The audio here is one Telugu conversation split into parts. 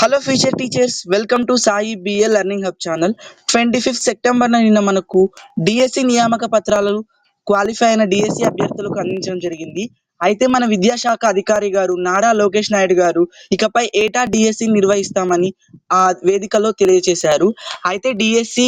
Hello future teachers welcome to Sai BA learning hub channel twenty fifth September నిన్న మనకు డిఎస్సి నియామక పత్రాలు క్వాలిఫై అయిన డిఎస్సి అభ్యర్థులకు అందించడం జరిగింది. అయితే మన విద్యాశాఖ అధికారి గారు నారా లోకేష్ నాయుడు గారు ఇకపై ఏటా డిఎస్సి నిర్వహిస్తామని ఆ వేదికలో తెలియజేశారు. అయితే DSC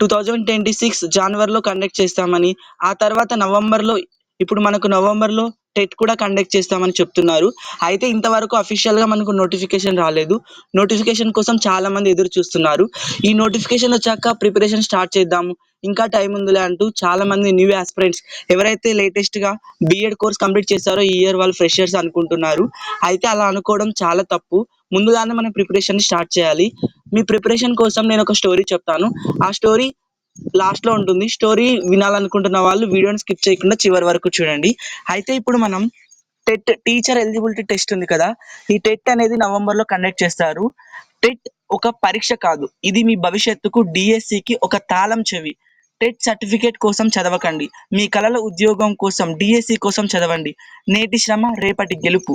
two thousand twenty six జనవరిలో కండక్ట్ చేస్తామని ఆ తర్వాత నవంబర్లో ఇప్పుడు మనకు నవంబర్లో టెట్ కూడా కండక్ట్ చేస్తామని చెప్తున్నారు. అయితే ఇంతవరకు అఫీషియల్గా మనకు నోటిఫికేషన్ రాలేదు. నోటిఫికేషన్ కోసం చాలా మంది ఎదురు చూస్తున్నారు. ఈ నోటిఫికేషన్ వచ్చాక ప్రిపరేషన్ స్టార్ట్ చేద్దాము. ఇంకా టైం ఉందిలే అంటూ చాలా మంది న్యూ ఆస్పిరెంట్స్ ఎవరైతే లేటెస్ట్గా బిఎడ్ కోర్స్ కంప్లీట్ చేస్తారో ఈ ఇయర్ వాళ్ళు ఫ్రెషర్స్ అనుకుంటున్నారు. అయితే అలా అనుకోవడం చాలా తప్పు. ముందుగానే మనం ప్రిపరేషన్ స్టార్ట్ చేయాలి. మీ ప్రిపరేషన్ కోసం నేను ఒక స్టోరీ చెప్తాను. ఆ స్టోరీ లాస్ట్లో ఉంటుంది. స్టోరీ వినాలనుకుంటున్న వాళ్ళు వీడియోని స్కిప్ చేయకుండా చివరి వరకు చూడండి. అయితే ఇప్పుడు మనం టెట్ టీచర్ ఎలిజిబిలిటీ టెస్ట్ ఉంది కదా. ఈ టెట్ అనేది నవంబర్లో కండక్ట్ చేస్తారు. టెట్ ఒక పరీక్ష కాదు. ఇది మీ భవిష్యత్తుకు డిఎస్సికి కి ఒక తాళం చెవి. టెట్ సర్టిఫికేట్ కోసం చదవకండి. మీ కలల ఉద్యోగం కోసం డిఎస్సి కోసం చదవండి. నేటి శ్రమ రేపటి గెలుపు.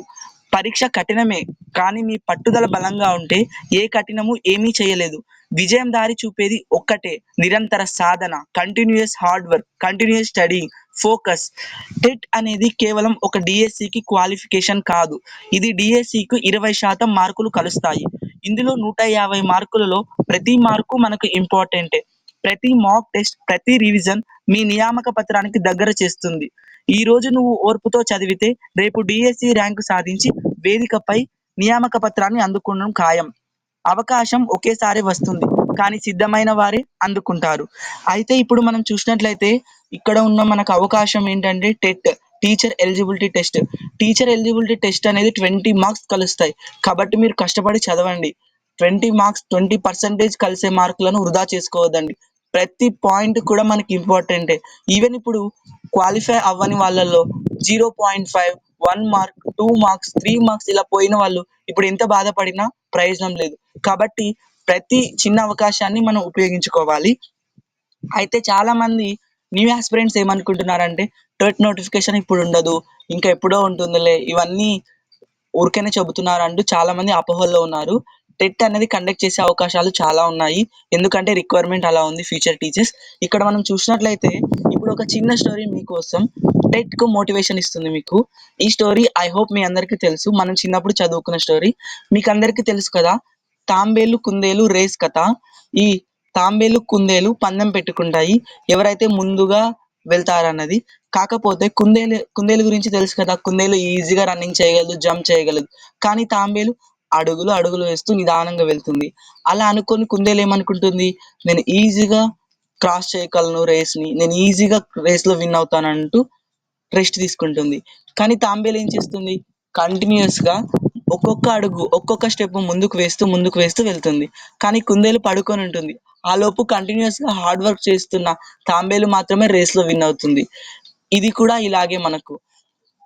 పరీక్ష కఠినమే కానీ మీ పట్టుదల బలంగా ఉంటే ఏ కఠినము ఏమీ చేయలేదు. విజయం దారి చూపేది ఒక్కటే నిరంతర సాధన continuous hard work continuous study focus TET అనేది కేవలం ఒక డిఎస్సికి కి క్వాలిఫికేషన్ కాదు. ఇది డిఎస్సికి ఇరవై శాతం మార్కులు కలుస్తాయి. ఇందులో నూట యాభై మార్కులలో ప్రతి మార్కు మనకు ఇంపార్టెంటే ప్రతి మాక్ టెస్ట్ ప్రతి రివిజన్ మీ నియామక పత్రానికి దగ్గర చేస్తుంది. ఈ రోజు నువ్వు ఓర్పుతో చదివితే రేపు డిఎస్సి ర్యాంకు సాధించి వేదికపై నియామక పత్రాన్ని అందుకోవడం ఖాయం. అవకాశం ఒకేసారి వస్తుంది కానీ సిద్ధమైన వారే అందుకుంటారు. అయితే ఇప్పుడు మనం చూసినట్లయితే ఇక్కడ ఉన్న మనకు అవకాశం ఏంటంటే TET teacher eligibility test. Teacher eligibility test అనేది ట్వంటీ మార్క్స్ కలుస్తాయి. కాబట్టి మీరు కష్టపడి చదవండి. ట్వంటీ మార్క్స్ ట్వంటీ పర్సెంటేజ్ కలిసే మార్కులను వృధా చేసుకోవద్దండి. ప్రతి పాయింట్ కూడా మనకి ఇంపార్టెంటే. ఈవెన్ ఇప్పుడు క్వాలిఫై అవ్వని వాళ్ళల్లో zero point five one mark two marks three marks ఇలా పోయిన వాళ్ళు ఇప్పుడు ఎంత బాధపడినా ప్రయోజనం లేదు. కాబట్టి ప్రతి చిన్న అవకాశాన్ని మనం ఉపయోగించుకోవాలి. అయితే చాలా మంది న్యూ ఆస్పిరెంట్స్ ఏమనుకుంటున్నారంటే టర్ట్ నోటిఫికేషన్ ఇప్పుడు ఉండదు ఇంకా ఎప్పుడో ఉంటుందిలే ఇవన్నీ ఊరికనే చెబుతున్నారు అంటూ చాలా మంది అపోహల్లో ఉన్నారు. టెట్ అనేది కండక్ట్ చేసే అవకాశాలు చాలా ఉన్నాయి. ఎందుకంటే రిక్వైర్మెంట్ అలా ఉంది ఫ్యూచర్ టీచర్స్. ఇక్కడ మనం చూసినట్లయితే ఇప్పుడు ఒక చిన్న స్టోరీ మీకోసం టెట్కు మోటివేషన్ ఇస్తుంది మీకు. ఈ స్టోరీ ఐ హోప్ మీ అందరికీ తెలుసు. మనం చిన్నప్పుడు చదువుకున్న స్టోరీ. మీకు అందరికీ తెలుసు కదా తాంబేలు కుందేలు రేస్ కథ. ఈ తాంబేలు కుందేలు పందెం పెట్టుకుంటాయి. ఎవరైతే ముందుగా వెళ్తారన్నది. కాకపోతే కుందేలు కుందేలు గురించి తెలుసు కదా కుందేలు ఈజీగా రన్నింగ్ చేయగలదు జంప్ చేయగలదు. కానీ తాంబేలు అడుగులు అడుగులు వేస్తూ నిదానంగా వెళ్తుంది. అలా అనుకొని కుందేలు ఏమనుకుంటుంది? నేను ఈజీగా క్రాస్ చేయగలను రేస్ని నేను ఈజీగా రేస్లో విన్ అవుతానంటూ రెస్ట్ తీసుకుంటుంది. కానీ తాంబేలు ఏం చేస్తుంది? కంటిన్యూస్గా ఒక్కొక్క అడుగు ఒక్కొక్క స్టెప్ ముందుకు వేస్తూ ముందుకు వేస్తూ వెళ్తుంది. కానీ కుందేలు పడుకొని ఉంటుంది. ఆ లోపు కంటిన్యూస్గా హార్డ్ వర్క్ చేస్తున్న తాంబేలు మాత్రమే రేస్లో విన్ అవుతుంది. ఇది కూడా ఇలాగే మనకు.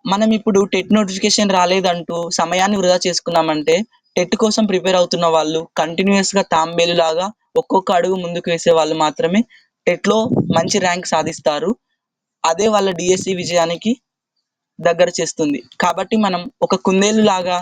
మనం ఇప్పుడు టెట్ నోటిఫికేషన్ రాలేదంటూ సమయాన్ని వృధా చేసుకున్నామంటే టెట్ కోసం ప్రిపేర్ అవుతున్న వాళ్ళు కంటిన్యూస్గా తాంబేలు లాగా ఒక్కొక్క అడుగు ముందుకు వేసే వాళ్ళు మాత్రమే టెట్లో మంచి ర్యాంక్ సాధిస్తారు. అదే వాళ్ళ డిఎస్సి విజయానికి దగ్గర చేస్తుంది. కాబట్టి మనం ఒక కుందేలు లాగా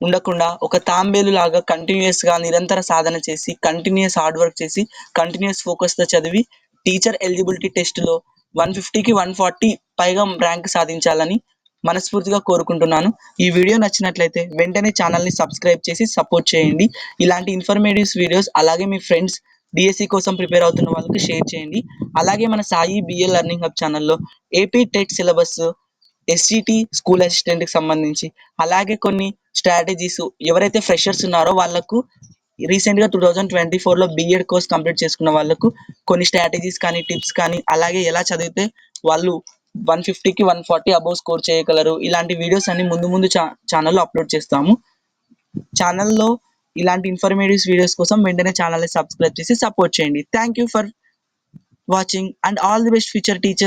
ఉండకుండా ఒక తాంబేలు లాగా కంటిన్యూస్గా నిరంతర సాధన చేసి కంటిన్యూస్ హార్డ్ వర్క్ చేసి కంటిన్యూస్ ఫోకస్తో చదివి టీచర్ ఎలిజిబిలిటీ టెస్ట్లో వన్ ఫిఫ్టీకి వన్ ఫార్టీ పైగా ర్యాంక్ సాధించాలని మనస్ఫూర్తిగా కోరుకుంటున్నాను. ఈ వీడియో నచ్చినట్లయితే వెంటనే ఛానల్ని సబ్స్క్రైబ్ చేసి సపోర్ట్ చేయండి. ఇలాంటి ఇన్ఫర్మేటివ్స్ వీడియోస్ అలాగే మీ ఫ్రెండ్స్ డిఎస్సి కోసం ప్రిపేర్ అవుతున్న వాళ్ళకి షేర్ చేయండి. అలాగే మన సాయి బిఏ లెర్నింగ్ హబ్ ఛానల్లో AP TET syllabus SGT school అసిస్టెంట్కి సంబంధించి అలాగే కొన్ని స్ట్రాటజీస్ ఎవరైతే ఫ్రెషర్స్ ఉన్నారో వాళ్ళకు రీసెంట్గా టూ థౌజండ్ ట్వంటీ ఫోర్లో బిఎడ్ కోర్స్ కంప్లీట్ చేసుకున్న వాళ్ళకు కొన్ని స్ట్రాటజీస్ కానీ టిప్స్ కానీ అలాగే ఎలా చదివితే వాళ్ళు వన్ ఫిఫ్టీకి వన్ ఫార్టీ అబౌవ్ స్కోర్ చేయగలరు. ఇలాంటి వీడియోస్ అన్ని ముందు ముందు ఛా ఛానల్లో అప్లోడ్ చేస్తాము. ఛానల్లో ఇలాంటి ఇన్ఫర్మేటివ్స్ వీడియోస్ కోసం వెంటనే ఛానల్ని సబ్స్క్రైబ్ చేసి సపోర్ట్ చేయండి. Thank you for watching and all the best future teacher